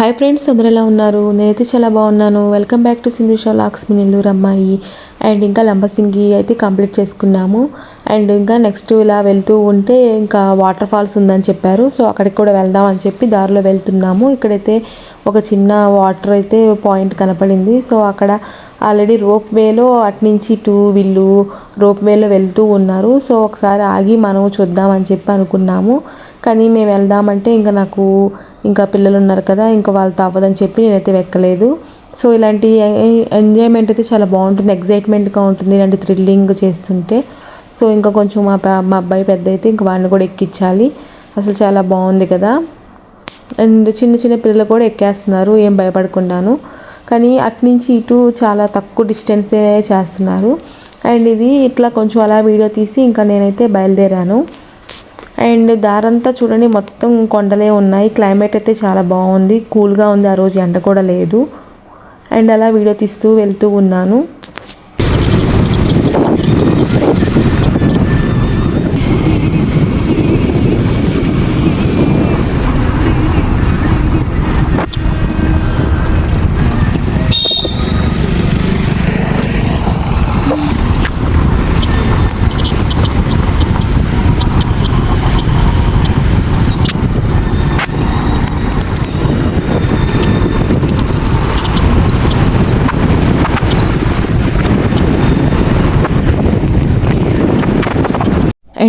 Hi friends అందరు ఎలా ఉన్నారు? నేనైతే చాలా బాగున్నాను. వెల్కమ్ బ్యాక్ టు సింధుషా లాక్స్ మినిల్లూరు అమ్మాయి. అండ్ ఇంకా లంబసింగి అయితే కంప్లీట్ చేసుకున్నాము. అండ్ ఇంకా నెక్స్ట్ ఇలా వెళ్తూ ఉంటే ఇంకా వాటర్ ఫాల్స్ ఉందని చెప్పారు. సో అక్కడికి కూడా వెళ్దాం అని చెప్పి దారిలో వెళ్తున్నాము. ఇక్కడైతే ఒక చిన్న వాటర్ అయితే పాయింట్ కనపడింది. సో అక్కడ ఆల్రెడీ రోప్ వేలో అట్నుంచి టూ వీళ్ళు రోప్ వేలో వెళ్తూ ఉన్నారు. సో ఒకసారి ఆగి మనం చూద్దామని చెప్పి అనుకున్నాము. కానీ మేము వెళ్దామంటే ఇంకా నాకు ఇంకా పిల్లలు ఉన్నారు కదా ఇంకా వాళ్ళతో అవ్వదని చెప్పి నేనైతే వెక్కలేదు. సో ఇలాంటి ఎంజాయ్మెంట్ అయితే చాలా బాగుంటుంది. ఎగ్జైట్మెంట్గా ఉంటుంది ఇలాంటి థ్రిల్లింగ్ చేస్తుంటే. సో ఇంకా కొంచెం మా మా అబ్బాయి పెద్ద అయితే ఇంకా వాడిని కూడా ఎక్కించాలి. అసలు చాలా బాగుంది కదా. అండ్ చిన్న చిన్న పిల్లలు కూడా ఎక్కేస్తున్నారు ఏం భయపడకుండాను. కానీ అట్నుంచి ఇటు చాలా తక్కువ డిస్టెన్సే చేస్తున్నారు. అండ్ ఇది ఇట్లా కొంచెం అలా వీడియో తీసి ఇంకా నేనైతే బయలుదేరాను. అండ్ దారంతా చూడండి మొత్తం కొండలే ఉన్నాయి. క్లైమేట్ అయితే చాలా బాగుంది. కూల్గా ఉంది. ఆ రోజు ఎండ కూడా లేదు. అండ్ అలా వీడియో తీస్తూ వెళ్తూ ఉన్నాను.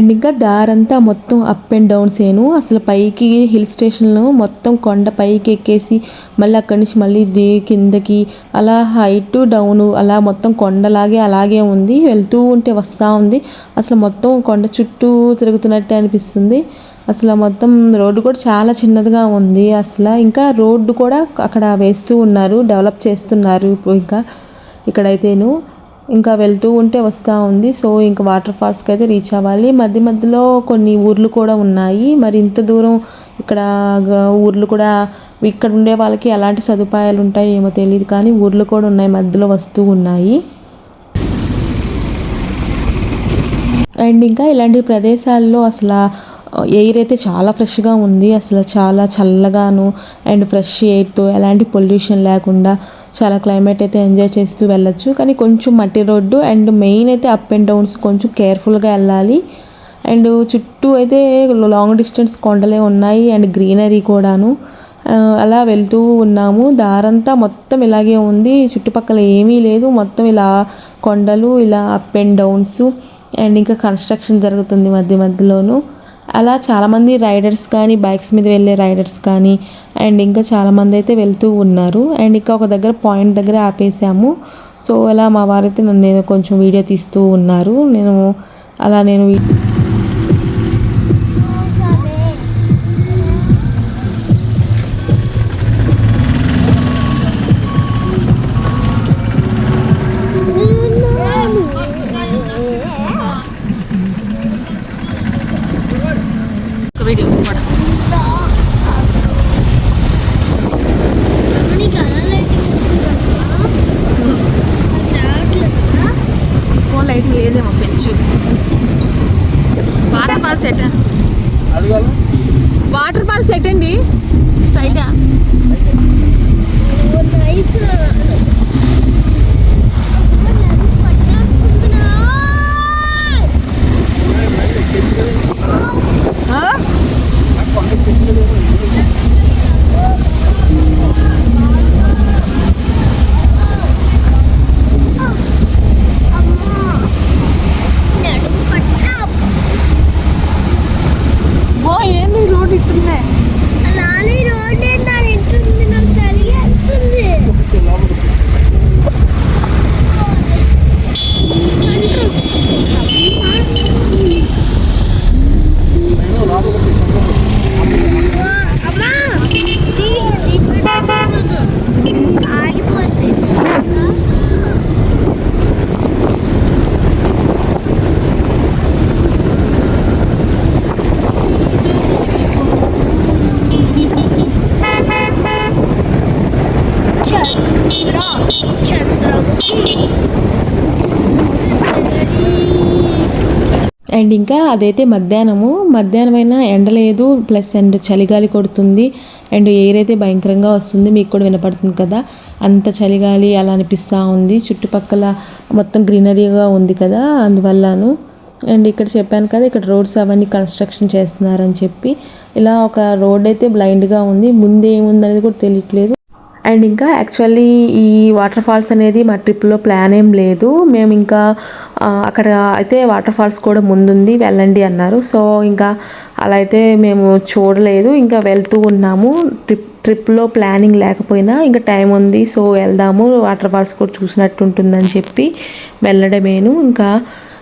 అండ్ ఇంకా దారంతా మొత్తం అప్ అండ్ డౌన్స్ ఏను అసలు పైకి హిల్ స్టేషన్లో మొత్తం కొండ పైకి ఎక్కేసి మళ్ళీ అక్కడి నుంచి మళ్ళీ ది కిందకి అలా హైట్ డౌన్ అలా మొత్తం కొండలాగే అలాగే ఉంది. వెళ్తూ ఉంటే వస్తూ ఉంది. అసలు మొత్తం కొండ చుట్టూ తిరుగుతున్నట్టే అనిపిస్తుంది. అసలు మొత్తం రోడ్డు కూడా చాలా చిన్నదిగా ఉంది. అసలు ఇంకా రోడ్డు కూడా అక్కడ వేస్తూ ఉన్నారు. డెవలప్ చేస్తున్నారు ఇంకా. ఇక్కడైతేను ఇంకా వెళ్తూ ఉంటే వస్తూ ఉంది. సో ఇంకా వాటర్ ఫాల్స్కి అయితే రీచ్ అవ్వాలి. మధ్య మధ్యలో కొన్ని ఊర్లు కూడా ఉన్నాయి. మరి ఇంత దూరం ఇక్కడ గ- ఊర్లు కూడా ఇక్కడ ఉండే వాళ్ళకి ఎలాంటి సదుపాయాలు ఉంటాయో ఏమో తెలియదు కానీ ఊర్లు కూడా ఉన్నాయి మధ్యలో వస్తూ ఉన్నాయి. అండ్ ఇంకా ఇలాంటి ప్రదేశాల్లో అసలు ఎయిర్ అయితే చాలా ఫ్రెష్గా ఉంది. అసలు చాలా చల్లగాను అండ్ ఫ్రెష్ ఎయిర్తో ఎలాంటి పొల్యూషన్ లేకుండా చాలా క్లైమేట్ అయితే ఎంజాయ్ చేస్తూ వెళ్ళొచ్చు. కానీ కొంచెం మట్టి రోడ్డు అండ్ మెయిన్ అయితే అప్ అండ్ డౌన్స్ కొంచెం కేర్ఫుల్గా వెళ్ళాలి. అండ్ చుట్టూ అయితే లాంగ్ డిస్టెన్స్ కొండలే ఉన్నాయి అండ్ గ్రీనరీ కూడాను. అలా వెళ్తూ ఉన్నాము. దారంతా మొత్తం ఇలాగే ఉంది. చుట్టుపక్కల ఏమీ లేదు. మొత్తం ఇలా కొండలు ఇలా అప్ అండ్ డౌన్స్ అండ్ ఇంకా కన్స్ట్రక్షన్ జరుగుతుంది మధ్య మధ్యలోను. అలా చాలామంది రైడర్స్ కానీ బైక్స్ మీద వెళ్ళే రైడర్స్ కానీ అండ్ ఇంకా చాలామంది అయితే వెళ్తూ ఉన్నారు. అండ్ ఇంకా ఒక దగ్గర పాయింట్ దగ్గర ఆపేసాము. సో అలా మా వారైతే నన్ను కొంచెం వీడియో తీస్తూ ఉన్నారు. నేను అలా నేను వీ- ఫోన్ లైటింగ్ లేదేమో పెంచు water fall set water fall set అండి స్ట్రైటా ఓ ఏంది రోడ్ ఇట్టుందే అండ్ ఇంకా అదైతే మధ్యాహ్నము. మధ్యాహ్నం అయినా ఎండ లేదు ప్లస్ అండ్ చలిగాలి కొడుతుంది. అండ్ ఎయిర్ అయితే భయంకరంగా వస్తుంది. మీకు కూడా వినపడుతుంది కదా. అంత చలిగాలి అలా అనిపిస్తూ ఉంది. చుట్టుపక్కల మొత్తం గ్రీనరీగా ఉంది కదా అందువల్లను. అండ్ ఇక్కడ చెప్పాను కదా ఇక్కడ రోడ్స్ అవన్నీ కన్స్ట్రక్షన్ చేస్తున్నారని చెప్పి. ఇలా ఒక రోడ్ అయితే బ్లైండ్గా ఉంది. ముందు ఏముంది అనేది కూడా తెలియట్లేదు. అండ్ ఇంకా యాక్చువల్లీ ఈ వాటర్ ఫాల్స్ అనేది మా ట్రిప్లో ప్లాన్ ఏం లేదు. మేము ఇంకా అక్కడ అయితే వాటర్ ఫాల్స్ కూడా ముందుంది వెళ్ళండి అన్నారు. సో ఇంకా అలా అయితే మేము చూడలేదు. ఇంకా వెళ్తూ ఉన్నాము. ట్రిప్ ట్రిప్లో ప్లానింగ్ లేకపోయినా ఇంకా టైం ఉంది. సో వెళ్దాము. వాటర్ ఫాల్స్ కూడా చూసినట్టు ఉంటుందని చెప్పి వెళ్ళడమేను. ఇంకా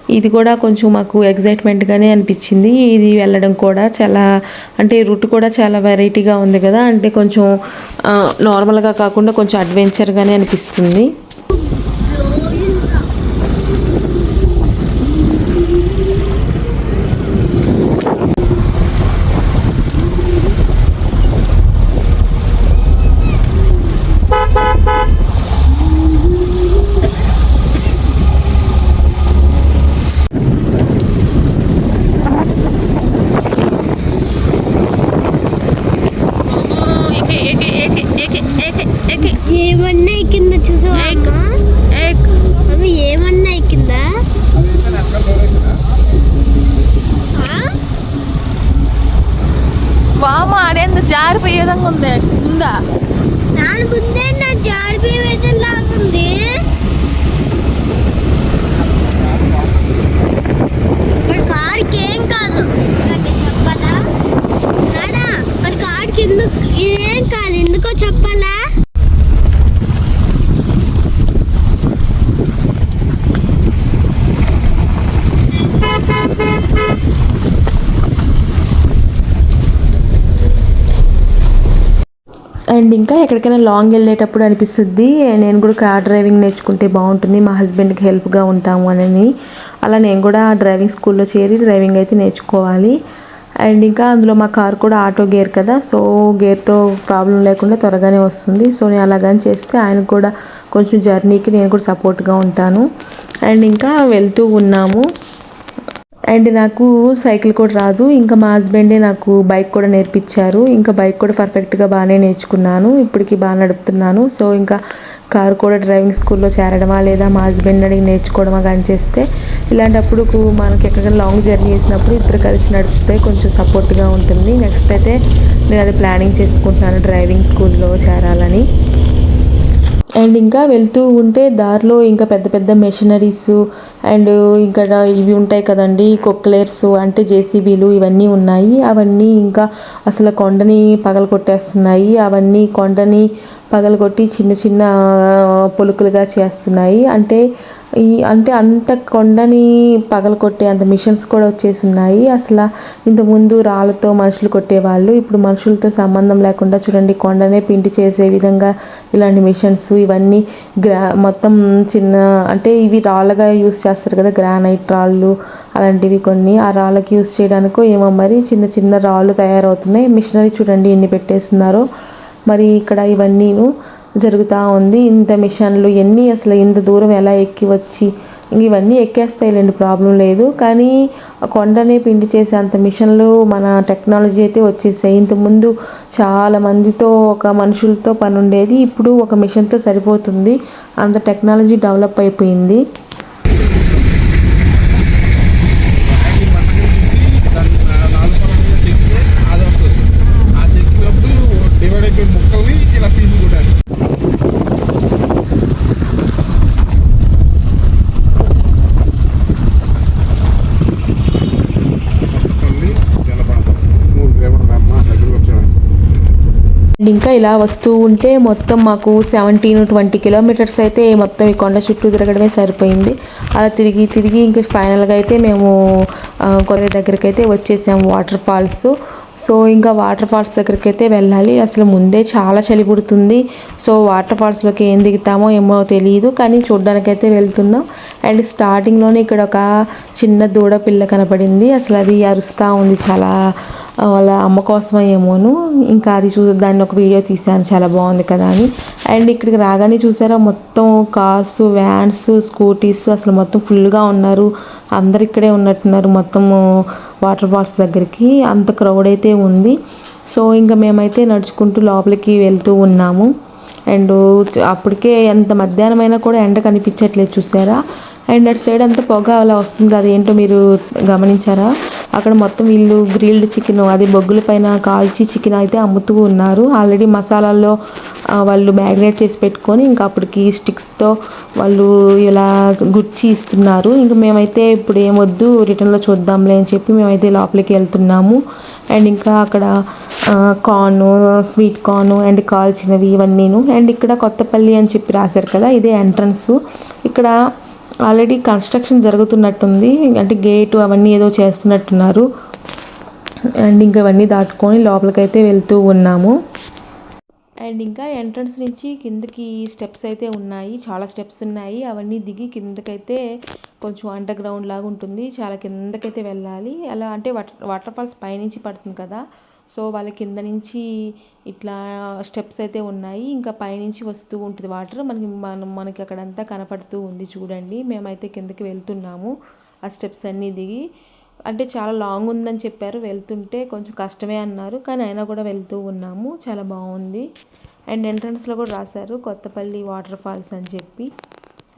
ఇది కూడా కొంచెం మాకు ఎగ్జైట్మెంట్గానే అనిపించింది. ఇది వెళ్ళడం కూడా చాలా అంటే రూట్ కూడా చాలా వెరైటీగా ఉంది కదా అంటే కొంచెం నార్మల్గా కాకుండా కొంచెం అడ్వెంచర్గానే అనిపిస్తుంది ఏమన్నా ఎక్కిందా చూసావా అమ్మా అవి ఏమన్నా ఎక్కిందా ఆ? వామ ఆడేంత జారిపోయే విధంగా ఉంది ఉందా దాని ముందే నా జారిపోయే విధంగా ఉంది మన కారుకి ఏం కాదు ఎందుకంటే చెప్పాలా నానా మన కారుకి ఎందుకు ఏం కాదు ఎందుకో చెప్పాలా అండ్ ఇంకా ఎక్కడికైనా లాంగ్ వెళ్ళేటప్పుడు అనిపిస్తుంది. నేను కూడా కార్ డ్రైవింగ్ నేర్చుకుంటే బాగుంటుంది. మా హస్బెండ్కి హెల్ప్గా ఉంటాము అని అలా నేను కూడా డ్రైవింగ్ స్కూల్లో చేరి డ్రైవింగ్ అయితే నేర్చుకోవాలి. అండ్ ఇంకా అందులో మా కార్ కూడా ఆటో గేర్ కదా సో గేర్తో ప్రాబ్లం లేకుండా త్వరగానే వస్తుంది. సో నేను అలాగని చేస్తే ఆయన కూడా కొంచెం జర్నీకి నేను కూడా సపోర్ట్గా ఉంటాను. అండ్ ఇంకా వెళ్తూ ఉన్నాము. అండ్ నాకు సైకిల్ కూడా రాదు. ఇంకా మా హస్బెండే నాకు బైక్ కూడా నేర్పించారు. ఇంకా బైక్ కూడా పర్ఫెక్ట్గా బాగానే నేర్చుకున్నాను. ఇప్పటికి బాగా నడుపుతున్నాను. సో ఇంకా కారు కూడా డ్రైవింగ్ స్కూల్లో చేరడమా లేదా మా హస్బెండ్ అడిగి నేర్చుకోవడమా కానీ చేస్తే ఇలాంటప్పుడు మనకి ఎక్కడికైనా లాంగ్ జర్నీ చేసినప్పుడు ఇద్దరు కలిసి నడిపితే కొంచెం సపోర్ట్గా ఉంటుంది. నెక్స్ట్ అయితే నేను అది ప్లానింగ్ చేసుకుంటున్నాను డ్రైవింగ్ స్కూల్లో చేరాలని. అండ్ ఇంకా వెళ్తూ ఉంటే దారిలో ఇంకా పెద్ద పెద్ద మెషినరీస్ అండ్ ఇక్కడ ఇవి ఉంటాయి కదండి కొక్లేర్స్ అంటే జేసీబీలు ఇవన్నీ ఉన్నాయి. అవన్నీ ఇంకా అసలు కొండని పగల కొట్టేస్తున్నాయి అవన్నీ కొండని పగలగొట్టి చిన్న చిన్న పొలుకులుగా చేస్తున్నాయి. అంటే ఈ అంటే అంత కొండని పగలగొట్టే అంత మిషన్స్ కూడా వచ్చేసి ఉన్నాయి. అసలు ఇంతకుముందు రాళ్ళతో మనుషులు కొట్టేవాళ్ళు. ఇప్పుడు మనుషులతో సంబంధం లేకుండా చూడండి కొండనే పిండి చేసే విధంగా ఇలాంటి మిషన్స్ ఇవన్నీ గ్రా మొత్తం చిన్న అంటే ఇవి రాళ్ళగా యూస్ చేస్తారు కదా గ్రానైట్ రాళ్ళు అలాంటివి కొన్ని. ఆ రాళ్ళకి యూస్ చేయడానికో ఏమో మరి చిన్న చిన్న రాళ్ళు తయారవుతున్నాయి. మిషనరీ చూడండి ఎన్ని పెట్టేస్తున్నారో. మరి ఇక్కడ ఇవన్నీను జరుగుతూ ఉంది. ఇంత మిషన్లు ఎన్ని అసలు ఇంత దూరం ఎలా ఎక్కి వచ్చి ఇవన్నీ ఎక్కేస్తాయిలేండి ప్రాబ్లం లేదు. కానీ కొండనే పిండి చేసే అంత మిషన్లు మన టెక్నాలజీ అయితే వచ్చేసాయి. ఇంతకుముందు చాలా మందితో ఒక మనుషులతో పని ఉండేది ఇప్పుడు ఒక మిషన్తో సరిపోతుంది. అంత టెక్నాలజీ డెవలప్ అయిపోయింది రాయి మట్టని తీసి దాన్ని నా- నాలుగు పొలం మీద చెక్కితే అది వస్తుంది ఆ చెక్కినప్పుడు డివైడ్ అయిపోయిన ముక్కల్ని ఇలా పీసులు కొట్టేస్తాం ముక్కల్ని జలపాతం మూడు కిలోమీటర్లు అమ్మ దగ్గరకు వచ్చామండి అండ్ ఇంకా ఇలా వస్తూ ఉంటే మొత్తం మాకు సెవెంటీన్ ట్వంటీ కిలోమీటర్స్ అయితే మొత్తం ఈ కొండ చుట్టూ తిరగడమే సరిపోయింది. అలా తిరిగి తిరిగి ఇంకా ఫైనల్గా అయితే మేము ఆ, కొద్ది దగ్గరికి అయితే వచ్చేసాము వాటర్ ఫాల్స్ సో ఇంకా వాటర్ ఫాల్స్ దగ్గరికి అయితే వెళ్ళాలి. అసలు ముందే చాలా చలి పుడుతుంది. సో వాటర్ ఫాల్స్లోకి ఏం దిగుతామో ఏమో తెలియదు కానీ చూడ్డానికైతే వెళ్తున్నాం. అండ్ స్టార్టింగ్లోనే ఇక్కడ ఒక చిన్న దూడ పిల్ల కనపడింది. అసలు అది అరుస్తూ ఉంది చాలా వాళ్ళ అమ్మ కోసమే ఏమోను. ఇంకా అది చూ దాన్ని ఒక వీడియో తీశాను. చాలా బాగుంది కదా అని. అండ్ ఇక్కడికి రాగానే చూసారా మొత్తం కార్స్ వ్యాన్స్ స్కూటీస్ అసలు మొత్తం ఫుల్గా ఉన్నారు. అందరు ఇక్కడే ఉన్నట్టున్నారు మొత్తం వాటర్ ఫాల్స్ దగ్గరికి. అంత క్రౌడ్ అయితే ఉంది. సో ఇంకా మేమైతే నడుచుకుంటూ లోపలికి వెళ్తూ ఉన్నాము. అండ్ అప్పటికే ఎంత మధ్యాహ్నమైనా కూడా ఎండ కనిపించట్లేదు చూసారా. అండ్ అటు సైడ్ అంతా పొగ అలా వస్తుంది. అది ఏంటో మీరు గమనించారా? అక్కడ మొత్తం వీళ్ళు గ్రిల్డ్ చికెన్ అది బొగ్గుల పైన కాల్చి చికెన్ అయితే అమ్ముతూ ఉన్నారు. ఆల్రెడీ మసాలాల్లో వాళ్ళు మ్యాగ్నేట్ చేసి పెట్టుకొని ఇంకా అప్పటికి స్టిక్స్తో వాళ్ళు ఇలా గుచ్చి ఇస్తున్నారు. ఇంకా మేమైతే ఇప్పుడు ఏమొద్దు రిటర్న్లో చూద్దాంలే అని చెప్పి మేమైతే లోపలికి వెళ్తున్నాము. అండ్ ఇంకా అక్కడ కార్న్ స్వీట్ కార్న్ అండ్ కాల్చినవి ఇవన్నీను. అండ్ ఇక్కడ కొత్తపల్లి అని చెప్పి రాశారు కదా ఇదే ఎంట్రన్స్. ఇక్కడ ఆల్రెడీ కన్స్ట్రక్షన్ జరుగుతున్నట్టుంది. అంటే గేటు అవన్నీ ఏదో చేస్తున్నట్టున్నారు. అండ్ ఇంకా ఇవన్నీ దాటుకొని లోపలికైతే వెళ్తూ ఉన్నాము. అండ్ ఇంకా ఎంట్రన్స్ నుంచి కిందకి స్టెప్స్ అయితే ఉన్నాయి. చాలా స్టెప్స్ ఉన్నాయి. అవన్నీ దిగి కిందకైతే కొంచెం అండర్ గ్రౌండ్ లాగా ఉంటుంది. చాలా కిందకైతే వెళ్ళాలి. అలా అంటే వాటర్ వాటర్ ఫాల్స్ పైనుంచి పడుతుంది కదా. సో వాళ్ళ కింద నుంచి ఇట్లా స్టెప్స్ అయితే ఉన్నాయి. ఇంకా పైనుంచి వస్తూ ఉంటుంది వాటర్. మనకి మనం మనకి అక్కడంతా కనపడుతూ ఉంది చూడండి. మేమైతే కిందకి వెళ్తున్నాము. ఆ స్టెప్స్ అన్నీ దిగి అంటే చాలా లాంగ్ ఉందని చెప్పారు. వెళ్తుంటే కొంచెం కష్టమే అన్నారు. కానీ అయినా కూడా వెళ్తూ ఉన్నాము. చాలా బాగుంది. అండ్ ఎంట్రన్స్లో కూడా రాశారు కొత్తపల్లి వాటర్ ఫాల్స్ అని చెప్పి.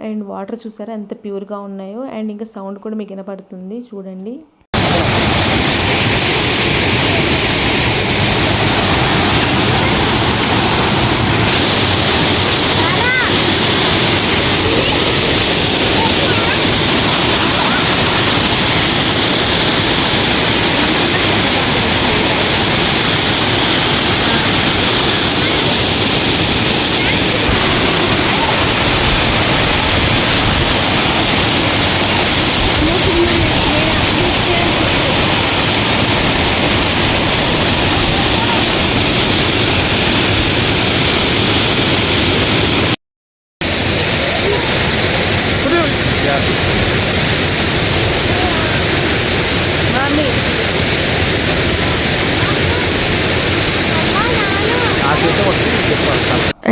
అండ్ వాటర్ చూసారా ఎంత ప్యూర్గా ఉన్నాయో. అండ్ ఇంకా సౌండ్ కూడా మీకు వినపడుతుంది చూడండి.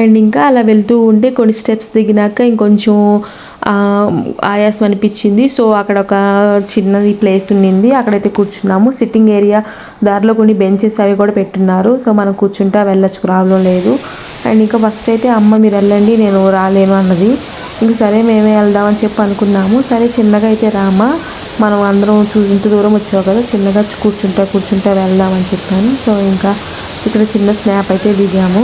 అండ్ ఇంకా అలా వెళ్తూ ఉంటే కొన్ని స్టెప్స్ దిగినాక ఇంకొంచెం ఆయాసం అనిపించింది. సో అక్కడ ఒక చిన్నది ప్లేస్ ఉండింది అక్కడైతే కూర్చున్నాము. సిట్టింగ్ ఏరియా దారిలో కొన్ని బెంచెస్ అవి కూడా పెట్టున్నారు. సో మనం కూర్చుంటే వెళ్ళొచ్చు ప్రాబ్లం లేదు. అండ్ ఇంకా ఫస్ట్ అయితే అమ్మ మీరు వెళ్ళండి నేను రాలేను అన్నది. ఇంక సరే మేమే వెళ్దామని చెప్పి అనుకున్నాము. సరే చిన్నగా అయితే రామా మనం అందరం చూ ఇంత దూరం వచ్చావు కదా చిన్నగా కూర్చుంటా కూర్చుంటా వెళ్దామని చెప్పాను. సో ఇంకా ఇక్కడ చిన్న స్నాప్ అయితే దిగాము.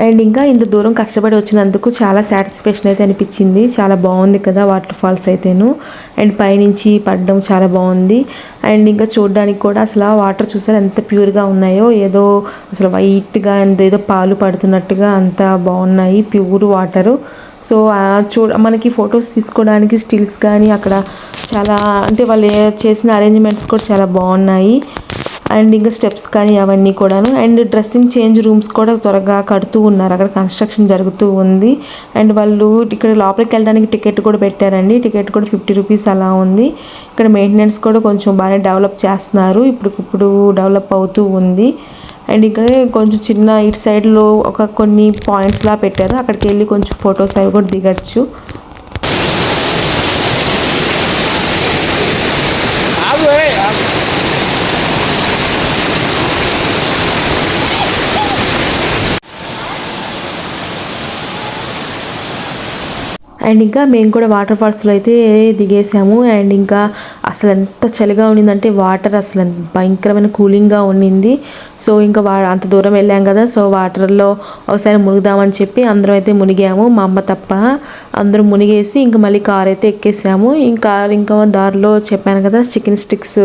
అండ్ ఇంకా ఇంత దూరం కష్టపడి వచ్చినందుకు చాలా సాటిస్ఫాక్షన్ అయితే అనిపించింది. చాలా బాగుంది కదా వాటర్ ఫాల్స్ అయితేను. అండ్ పైనుంచి పడడం చాలా బాగుంది. అండ్ ఇంకా చూడడానికి కూడా అసలు ఆ వాటర్ చూసారు ఎంత ప్యూర్గా ఉన్నాయో. ఏదో అసలు వైట్గా ఎంత ఏదో పాలు పడుతున్నట్టుగా అంత బాగున్నాయి. Pure water. సో చూ మనకి ఫొటోస్ తీసుకోవడానికి స్టిల్స్ కానీ అక్కడ చాలా అంటే వాళ్ళు చేసిన అరేంజ్మెంట్స్ కూడా చాలా బాగున్నాయి. అండ్ ఇంకా స్టెప్స్ కానీ అవన్నీ కూడాను. అండ్ డ్రెస్సింగ్ చేంజ్ రూమ్స్ కూడా త్వరగా కడుతూ ఉన్నారు. అక్కడ కన్స్ట్రక్షన్ జరుగుతూ ఉంది. అండ్ వాళ్ళు ఇక్కడ లోపలికి వెళ్ళడానికి టికెట్ కూడా పెట్టారండి. టికెట్ కూడా ఫిఫ్టీ రూపీస్ అలా ఉంది. ఇక్కడ మెయింటెనెన్స్ కూడా కొంచెం బాగానే డెవలప్ చేస్తున్నారు. ఇప్పుడు ఇప్పుడు డెవలప్ అవుతూ ఉంది. అండ్ ఇక్కడ కొంచెం చిన్న ఇటు సైడ్లో ఒక కొన్ని పాయింట్స్ లా పెట్టారు. అక్కడికి వెళ్ళి కొంచెం ఫొటోస్ అవి కూడా దిగచ్చు. అండ్ ఇంకా మేము కూడా వాటర్ ఫాల్స్లో అయితే దిగేసాము. అండ్ ఇంకా అసలు ఎంత చలిగా ఉండిందంటే వాటర్ అసలు భయంకరమైన కూలింగ్గా ఉండింది. సో ఇంకా వా అంత దూరం వెళ్ళాం కదా సో వాటర్లో ఒకసారి మునుగుదామని చెప్పి అందరం అయితే మునిగాము. మా అమ్మ తప్ప అందరం మునిగేసి ఇంకా మళ్ళీ కార్ అయితే ఎక్కేసాము. ఇంకా ఇంకా దారిలో చెప్పాను కదా చికెన్ స్టిక్స్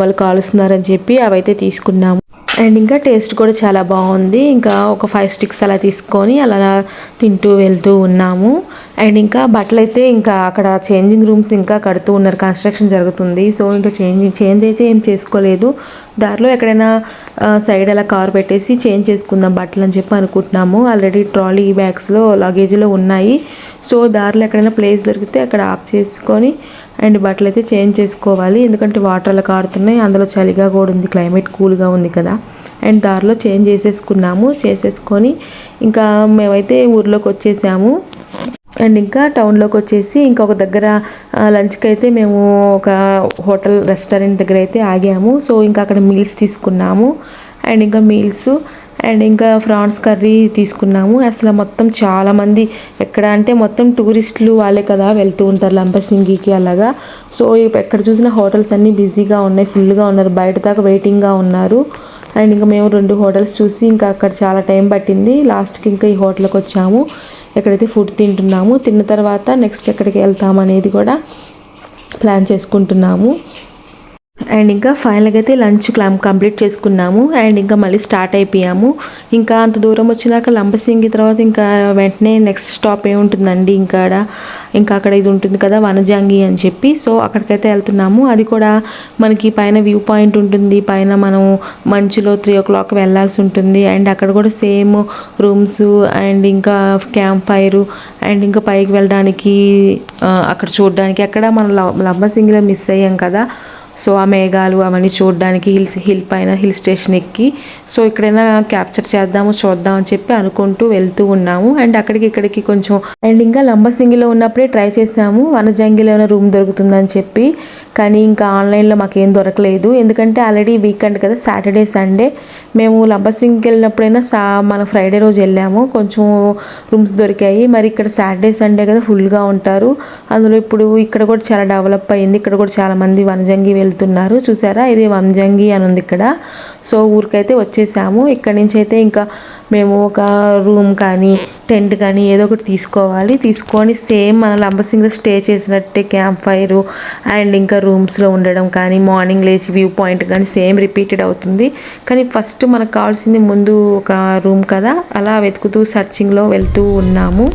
వాళ్ళు కాలుస్తున్నారని చెప్పి అవైతే తీసుకున్నాము. అండ్ ఇంకా టేస్ట్ కూడా చాలా బాగుంది. ఇంకా ఒక ఫైవ్ స్టిక్స్ అలా తీసుకొని అలా తింటూ వెళ్తూ ఉన్నాము. అండ్ ఇంకా బట్టలు అయితే ఇంకా అక్కడ చేంజింగ్ రూమ్స్ ఇంకా కడుతూ ఉన్నారు. కన్స్ట్రక్షన్ జరుగుతుంది. సో ఇంకా చేంజింగ్ చేంజ్ అయితే ఏం చేసుకోలేదు. దారిలో ఎక్కడైనా సైడ్ అలా కార్ పెట్టేసి చేంజ్ చేసుకుందాం బట్టలు అని చెప్పి అనుకుంటున్నాము. ఆల్రెడీ ట్రాలీ బ్యాగ్స్లో లగేజ్లో ఉన్నాయి. సో దారిలో ఎక్కడైనా ప్లేస్ దొరికితే అక్కడ ఆఫ్ చేసుకొని అండ్ బట్టలు అయితే చేంజ్ చేసుకోవాలి. ఎందుకంటే వాటర్ అలా కారుతున్నాయి. అందులో చలిగా కూడా ఉంది. క్లైమేట్ కూల్గా ఉంది కదా. అండ్ దారిలో చేంజ్ చేసేసుకున్నాము. చేసేసుకొని ఇంకా మేమైతే ఊర్లోకి వచ్చేసాము. అండ్ ఇంకా టౌన్లోకి వచ్చేసి ఇంకొక దగ్గర లంచ్కి అయితే మేము ఒక హోటల్ రెస్టారెంట్ దగ్గర అయితే ఆగాము. సో ఇంకా అక్కడ మీల్స్ తీసుకున్నాము. అండ్ ఇంకా మీల్స్ అండ్ ఇంకా ఫ్రాన్స్ కర్రీ తీసుకున్నాము. అసలు మొత్తం చాలామంది ఎక్కడ అంటే మొత్తం టూరిస్టులు వాళ్ళే కదా వెళ్తూ ఉంటారు లంబసింగికి అలాగా. సో ఎక్కడ చూసిన హోటల్స్ అన్నీ బిజీగా ఉన్నాయి ఫుల్గా ఉన్నారు బయట దాకా వెయిటింగ్గా ఉన్నారు. అండ్ ఇంకా మేము రెండు హోటల్స్ చూసి ఇంకా అక్కడ చాలా టైం పట్టింది. లాస్ట్కి ఇంకా ఈ హోటల్కి వచ్చాము. ఎక్కడైతే ఫుడ్ తింటున్నాము తిన్న తర్వాత నెక్స్ట్ ఎక్కడికి వెళ్తాం అనేది కూడా ప్లాన్ చేసుకుంటున్నాము. అండ్ ఇంకా ఫైనల్గా అయితే లంచ్ క్లామ్ కంప్లీట్ చేసుకున్నాము. అండ్ ఇంకా మళ్ళీ స్టార్ట్ అయిపోయాము. ఇంకా అంత దూరం వచ్చినాక లంబసింగి తర్వాత ఇంకా వెంటనే నెక్స్ట్ స్టాప్ ఏముంటుందండి ఇంకా ఇంకా అక్కడ ఇది ఉంటుంది కదా వనజాంగి అని చెప్పి. సో అక్కడికైతే వెళ్తున్నాము. అది కూడా మనకి పైన వ్యూ పాయింట్ ఉంటుంది. పైన మనం మంచులో త్రీ ఓ క్లాక్ వెళ్ళాల్సి ఉంటుంది. అండ్ అక్కడ కూడా సేమ్ రూమ్స్ అండ్ ఇంకా క్యాంప్ ఫైర్ అండ్ ఇంకా పైకి వెళ్ళడానికి అక్కడ చూడడానికి అక్కడ మనం లంబసింగిలో మిస్ అయ్యాం కదా. సో ఆ మేఘాలు అవన్నీ చూడడానికి హిల్స్ హిల్ పైన హిల్ స్టేషన్ ఎక్కి సో ఇక్కడైనా క్యాప్చర్ చేద్దాము చూద్దాం అని చెప్పి అనుకుంటూ వెళ్తూ ఉన్నాము. అండ్ అక్కడికి ఇక్కడికి కొంచెం అండ్ ఇంకా లంబసింగిలో ఉన్నప్పుడే ట్రై చేసాము. వనజంగిలో ఏమైనా రూమ్ దొరుకుతుందని చెప్పి కానీ ఇంకా ఆన్లైన్లో మాకేం దొరకలేదు. ఎందుకంటే ఆల్రెడీ వీకెండ్ కదా సాటర్డే సండే. మేము లంబసింగ్కి వెళ్ళినప్పుడైనా సా మన ఫ్రైడే రోజు వెళ్ళాము. కొంచెం రూమ్స్ దొరికాయి. మరి ఇక్కడ సాటర్డే సండే కదా ఫుల్గా ఉంటారు. అందులో ఇప్పుడు ఇక్కడ కూడా చాలా డెవలప్ అయింది. ఇక్కడ కూడా చాలా మంది వనజంగి వెళ్తున్నారు. చూసారా? ఇది వంజంగి అని ఉంది ఇక్కడ. సో ఊరికైతే వచ్చేసాము. ఇక్కడ నుంచి అయితే ఇంకా మేము ఒక రూమ్ కానీ టెంట్ కానీ ఏదో ఒకటి తీసుకోవాలి. తీసుకొని సేమ్ మన లంబసింగ్లో స్టే చేసినట్టే క్యాంప్ ఫైర్ అండ్ ఇంకా రూమ్స్లో ఉండడం కానీ మార్నింగ్ లేచి వ్యూ పాయింట్ కానీ సేమ్ రిపీటెడ్ అవుతుంది. కానీ ఫస్ట్ మనకు కావాల్సింది ముందు ఒక రూమ్ కదా? అలా వెతుకుతూ సర్చింగ్లో వెళ్తూ ఉన్నాము.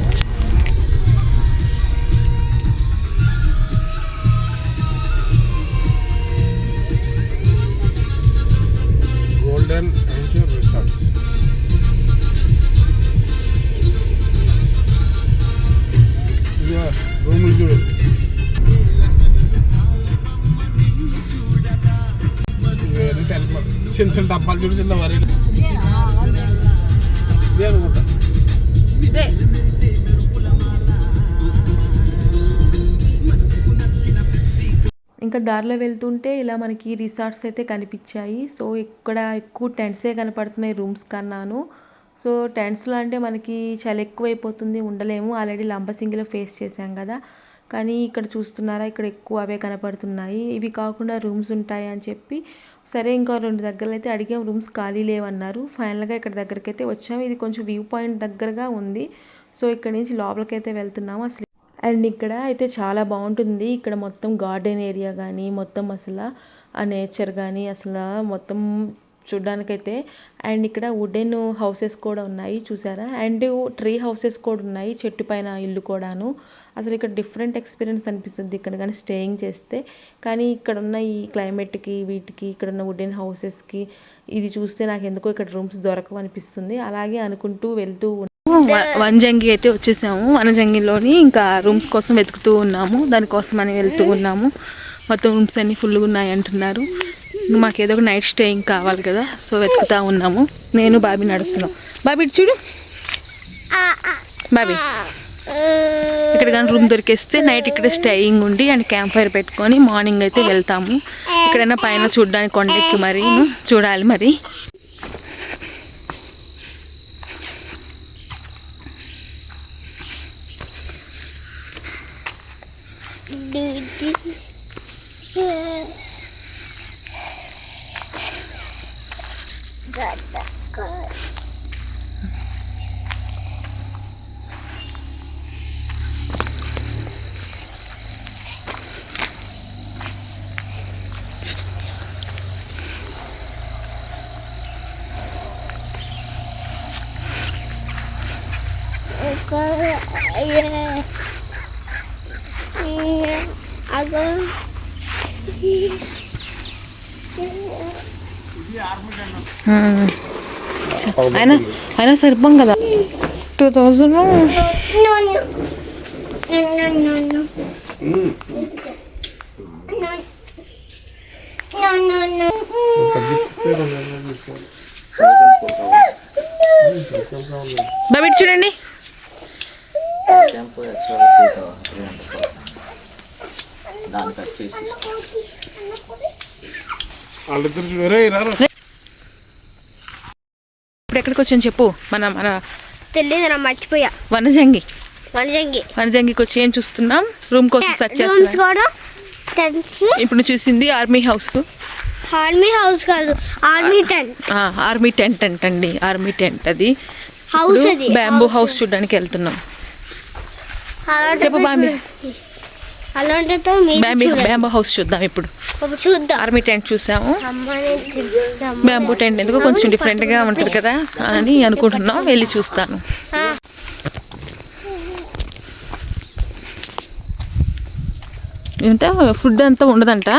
చిన్న చిన్న డబ్బాలు చూడు చిన్న వరి ఇదే అనుకుంటా. ఇదే. ఇంకా దారిలో వెళ్తుంటే ఇలా మనకి రిసార్ట్స్ అయితే కనిపించాయి. సో ఇక్కడ ఎక్కువ టెంట్సే కనపడుతున్నాయి రూమ్స్ కన్నాను. సో టెంట్స్లో అంటే మనకి చలి ఎక్కువైపోతుంది ఉండలేము. ఆల్రెడీ లంబసింగిలో ఫేస్ చేశాం కదా. కానీ ఇక్కడ చూస్తున్నారా ఇక్కడ ఎక్కువ అవే కనపడుతున్నాయి. ఇవి కాకుండా రూమ్స్ ఉంటాయి అని చెప్పి సరే ఇంకా రెండు దగ్గరలో అయితే అడిగాం రూమ్స్ ఖాళీ లేవన్నారు. ఫైనల్గా ఇక్కడ దగ్గరికి అయితే వచ్చాము ఇది కొంచెం వ్యూ పాయింట్ దగ్గరగా ఉంది. సో ఇక్కడ నుంచి లోపలికి అయితే వెళ్తున్నాము అసలు. అండ్ ఇక్కడ అయితే చాలా బాగుంటుంది. ఇక్కడ మొత్తం గార్డెన్ ఏరియా కానీ మొత్తం అసలు ఆ నేచర్ కానీ అసలు మొత్తం చూడ్డానికైతే. అండ్ ఇక్కడ వుడెన్ హౌసెస్ కూడా ఉన్నాయి చూసారా? అండ్ ట్రీ హౌసెస్ కూడా ఉన్నాయి చెట్టు పైన ఇల్లు కూడాను. అసలు ఇక్కడ డిఫరెంట్ ఎక్స్పీరియన్స్ అనిపిస్తుంది ఇక్కడ కానీ స్టేయింగ్ చేస్తే. కానీ ఇక్కడ ఉన్న ఈ క్లైమేట్కి వీటికి ఇక్కడ ఉన్న వుడెన్ హౌసెస్కి ఇది చూస్తే నాకు ఎందుకో ఇక్కడ రూమ్స్ దొరకవు అనిపిస్తుంది. అలాగే అనుకుంటూ వెళ్తూ వనజంగి అయితే వచ్చేసాము. వనజంగిలోని ఇంకా రూమ్స్ కోసం వెతుకుతూ ఉన్నాము. దానికోసం అని వెళ్తూ ఉన్నాము. మొత్తం రూమ్స్ అన్ని ఫుల్గా ఉన్నాయి అంటున్నారు. మాకు ఏదో ఒక నైట్ స్టేయింగ్ కావాలి కదా సో వెతుకుతా ఉన్నాము. నేను బాబీ నడుస్తున్నాం. బాబీ ఇటు చూడు. బాబీ. ఇక్కడ కానీ రూమ్ దొరికేస్తే నైట్ ఇక్కడ స్టేయింగ్ ఉండి అండ్ క్యాంప్ ఫైర్ పెట్టుకొని మార్నింగ్ అయితే వెళ్తాము. ఎక్కడైనా పైన చూడడానికి కొండెక్కి మరి చూడాలి మరి. అగో. అయినా అయినా సరిపోం కదా? Two thousand. బాబీ చూడండి. ఇప్పుడు ఎక్కడికి వచ్చాను చెప్పు. మన మన తెలియదు నా మర్చిపోయా. వనజంగి. మనజంగి వనజంగికి వచ్చి ఏం చూస్తున్నాం? రూమ్ కోసం సెర్చ్ చేస్తున్నాం. ఇప్పుడు చూసింది ఆర్మీ హౌస్. ఆర్మీ హౌస్ కాదు ఆర్మీ టెంట్. ఆర్మీ టెంట్ అంటండి. ఆర్మీ టెంట్ అది. హౌస్ అది బ్యాంబూ హౌస్. చూడడానికి వెళ్తున్నాం. చెప్పు బాంబీ. అలాంటితో బ్యాంబీ హౌస్ చూద్దాం ఇప్పుడు. చూద్దాం. ఆర్మీ టెంట్ చూసాము. బ్యాంబూ టెంట్ ఎందుకో కొంచెం డిఫరెంట్గా ఉంటుంది కదా అని అనుకుంటున్నాం. వెళ్ళి చూస్తాను. ఏంట ఫుడ్ అంతా ఉండదంట?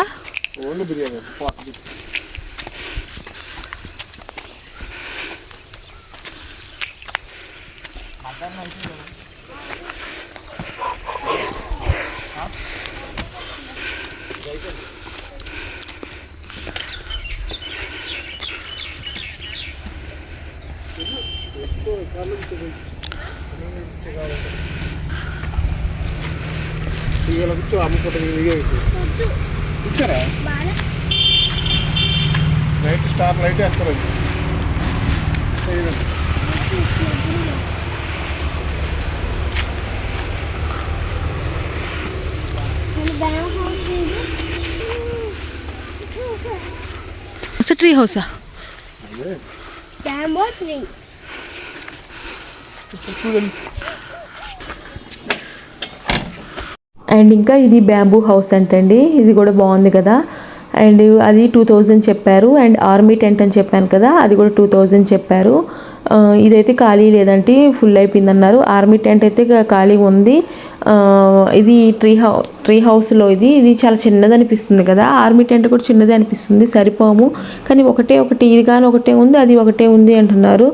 ఇవాళ కూర్చో అమ్ముకుంటుంది ఇవే కూర్చోరా నైట్ స్టార్ లైట్ వేస్తారు అది చేయదండి ట్రీ హౌసా Bamboo tree. అండ్ ఇంకా ఇది బ్యాంబూ హౌస్ అంటండి. ఇది కూడా బాగుంది కదా. అండ్ అది టూ థౌజండ్ చెప్పారు. అండ్ ఆర్మీ టెంట్ అని చెప్పాను కదా. అది కూడా టూ థౌజండ్ చెప్పారు. ఇదైతే ఖాళీ లేదంటే ఫుల్ అయిపోయింది అన్నారు ఆర్మీ టెంట్ అయితే ఖాళీ ఉంది. ఇది ట్రీ హౌ ట్రీ హౌస్లో ఇది. ఇది చాలా చిన్నది అనిపిస్తుంది కదా. ఆర్మీ టెంట్ కూడా చిన్నది అనిపిస్తుంది. సరిపోము. కానీ ఒకటే ఒకటి ఇది కానీ ఒకటే ఉంది అది ఒకటే ఉంది అంటున్నారు.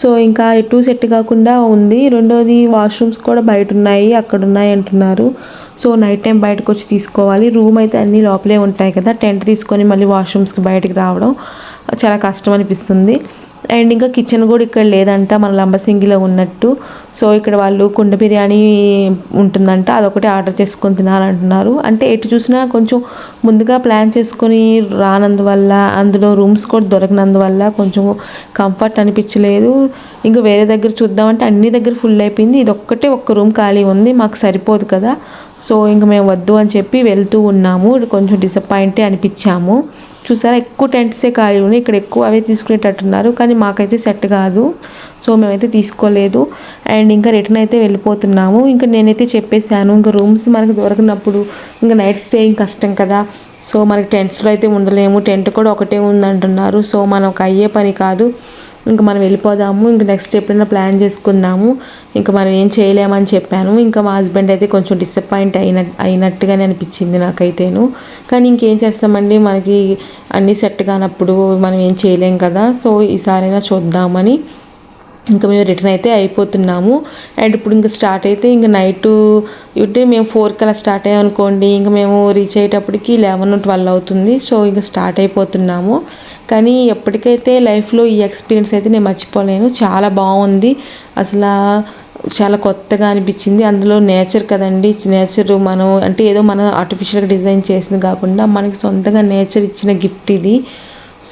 సో ఇంకా ఎటు సెట్ కాకుండా ఉంది. రెండోది వాష్రూమ్స్ కూడా బయట ఉన్నాయి అక్కడ ఉన్నాయి అంటున్నారు. సో నైట్ టైం బయటకు వచ్చి తీసుకోవాలి. రూమ్ అయితే అన్నీ లోపలే ఉంటాయి కదా. టెంట్ తీసుకొని మళ్ళీ వాష్రూమ్స్కి బయటకు రావడం చాలా కష్టం అనిపిస్తుంది. అండ్ ఇంకా కిచెన్ కూడా ఇక్కడ లేదంట మన లంబసింగిలో ఉన్నట్టు. సో ఇక్కడ వాళ్ళు కుండ బిర్యానీ ఉంటుందంట అదొకటి ఆర్డర్ చేసుకొని తినాలంటున్నారు. అంటే ఎటు చూసినా కొంచెం ముందుగా ప్లాన్ చేసుకొని రానందువల్ల అందులో రూమ్స్ కూడా దొరకనందువల్ల కొంచెం కంఫర్ట్ అనిపించలేదు. ఇంకా వేరే దగ్గర చూద్దామంటే అన్ని దగ్గర ఫుల్ అయిపోయింది. ఇది ఒక్కటే ఒక్క రూమ్ ఖాళీ ఉంది మాకు సరిపోదు కదా. సో ఇంక మేము వద్దు అని చెప్పి వెళ్తూ ఉన్నాము. కొంచెం డిసప్పాయింటే అనిపించాము. చూసారా ఎక్కువ టెంట్సే ఖాళీ ఉన్నాయి. ఇక్కడ ఎక్కువ అవే తీసుకునేటట్టున్నారు. కానీ మాకైతే సెట్ కాదు. సో మేమైతే తీసుకోలేదు. అండ్ ఇంకా రిటర్న్ అయితే వెళ్ళిపోతున్నాము. ఇంకా నేనైతే చెప్పేశాను ఇంకా రూమ్స్ మనకు దొరకనప్పుడు ఇంకా నైట్ స్టేయింగ్ కష్టం కదా. సో మనకి టెంట్స్లో అయితే ఉండలేము. టెంట్ కూడా ఒకటే ఉందంటున్నారు. సో మనకు అయ్యే పని కాదు. ఇంకా మనం వెళ్ళిపోదాము ఇంకా నెక్స్ట్ ఎప్పుడైనా ప్లాన్ చేసుకుందాము ఇంకా మనం ఏం చేయలేమని చెప్పాను. ఇంకా మా హస్బెండ్ అయితే కొంచెం డిసప్పాయింట్ అయిన అయినట్టుగానే అనిపించింది నాకైతేను. కానీ ఇంకేం చేస్తామండి మనకి అన్నీ సెట్ కానప్పుడు మనం ఏం చేయలేం కదా. సో ఈసారైనా చూద్దామని ఇంకా మేము రిటర్న్ అయితే అయిపోతున్నాము. అండ్ ఇప్పుడు ఇంకా స్టార్ట్ అయితే ఇంకా నైట్ ఇటే మేము ఫోర్ కల్లా స్టార్ట్ అయ్యాం అనుకోండి ఇంకా మేము రీచ్ అయ్యేటప్పటికి లెవెన్ ట్వెల్వ్ అవుతుంది. సో ఇంకా స్టార్ట్ అయిపోతున్నాము. కానీ ఎప్పటికైతే లైఫ్లో ఈ ఎక్స్పీరియన్స్ అయితే నేను మర్చిపోలేను. చాలా బాగుంది. అసలు చాలా కొత్తగా అనిపించింది. అందులో నేచర్ కదండి. నేచర్ మనం అంటే ఏదో మనం ఆర్టిఫిషియల్గా డిజైన్ చేసింది కాకుండా మనకి సొంతంగా నేచర్ ఇచ్చిన గిఫ్ట్ ఇది.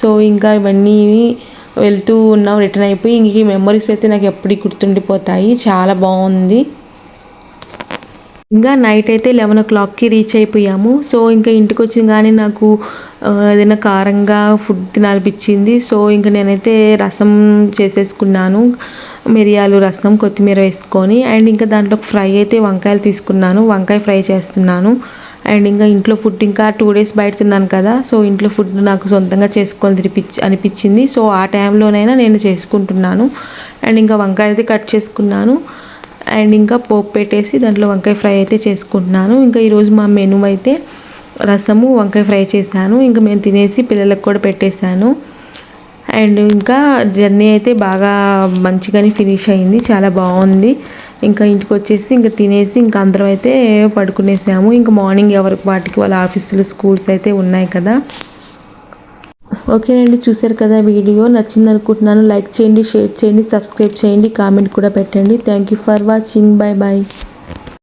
సో ఇంకా ఇవన్నీ వెళ్తూ ఉన్నాం. రిటర్న్ అయిపోయి ఇంక ఈ మెమరీస్ అయితే నాకు ఎప్పటికీ గుర్తుండిపోతాయి. చాలా బాగుంది. ఇంకా నైట్ అయితే లెవెన్ ఓ క్లాక్కి రీచ్ అయిపోయాము. సో ఇంకా ఇంటికి వచ్చిన కానీ నాకు ఏదైనా కారంగా ఫుడ్ తినాలనిపించింది. సో ఇంకా నేనైతే రసం చేసేసుకున్నాను. మిరియాలు రసం కొత్తిమీర వేసుకొని అండ్ ఇంకా దాంట్లో ఫ్రై అయితే వంకాయలు తీసుకున్నాను. వంకాయ ఫ్రై చేస్తున్నాను. అండ్ ఇంకా ఇంట్లో ఫుడ్ ఇంకా టూ డేస్ బయట తిన్నాను కదా. సో ఇంట్లో ఫుడ్ నాకు సొంతంగా చేసుకొని తినిపించి అనిపించింది. సో ఆ టైంలోనైనా నేను చేసుకుంటున్నాను. అండ్ ఇంకా వంకాయ అయితే కట్ చేసుకున్నాను. అండ్ ఇంకా పోపు పెట్టేసి దాంట్లో వంకాయ ఫ్రై అయితే చేసుకుంటున్నాను. ఇంకా ఈరోజు మా మెనూ అయితే రసము వంకాయ ఫ్రై చేశాను. ఇంకా మేము తినేసి పిల్లలకు కూడా పెట్టేశాను. అండ్ ఇంకా జర్నీ అయితే బాగా మంచిగానే ఫినిష్ అయింది. చాలా బాగుంది. ఇంకా ఇంటికి వచ్చేసి ఇంకా తినేసి ఇంకా అందరం అయితే పడుకునేసాము. ఇంకా మార్నింగ్ ఎవరికి వాటికి వాళ్ళ ఆఫీసులు స్కూల్స్ అయితే ఉన్నాయి కదా. ఓకేనండి చూశారు కదా వీడియో. నచ్చింది అనుకుంటున్నాను లైక్ చేయండి షేర్ చేయండి సబ్స్క్రైబ్ చేయండి కామెంట్ కూడా పెట్టండి. Thank you for watching. Bye bye